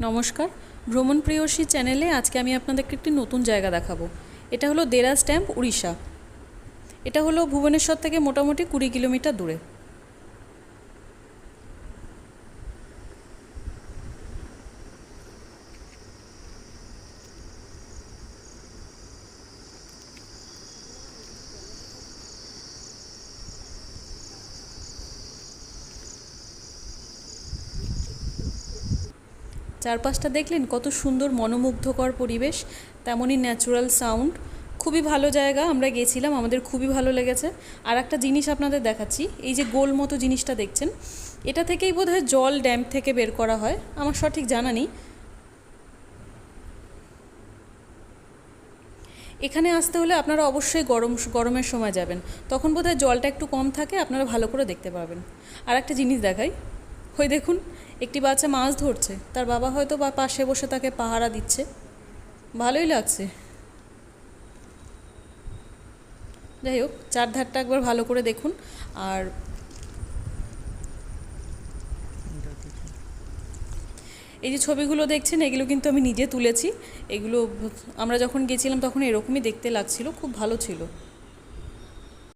নমস্কার। ভ্রমণ প্রিয়সী চ্যানেলে আজকে আমি আপনাদেরকে একটি নতুন জায়গা দেখাবো। এটা হলো দেরাজ স্ট্যাম্প উড়িষ্যা। এটা হলো ভুবনেশ্বর থেকে মোটামুটি কুড়ি কিলোমিটার দূরে। চারপাশটা দেখলেন কত সুন্দর মনোমুগ্ধকর পরিবেশ তেমনই ন্যাচুরাল সাউন্ড খুবই ভালো জায়গা, আমরা গেছিলাম, আমাদের খুবই ভালো লেগেছে। আর একটা জিনিস আপনাদের দেখাচ্ছি, এই যে গোল মতো জিনিসটা দেখছেন, এটা থেকেই বোধহয় জল ড্যাম থেকে বের করা হয়, আমার সঠিক জানা নেই। এখানে আসতে হলে আপনারা অবশ্যই গরম, গরমের সময় যাবেন, তখন বোধহয় জলটা একটু কম থাকে, আপনারা ভালো করে দেখতে পাবেন। আর একটা জিনিস দেখাই ওই দেখুন একটি বাচ্চা মাছ ধরছে, তার বাবা হয়তো বা পাশে বসে তাকে পাহারা দিচ্ছে। ভালোই লাগছে। যাই হোক, চারধারটা একবার ভালো করে দেখুন, আর এই যে ছবিগুলো দেখছেন, এগুলো কিন্তু আমি নিজে তুলেছি। এগুলো আমরা যখন গেছিলাম, তখন এরকমই দেখতে লাগছিল, খুব ভালো ছিল।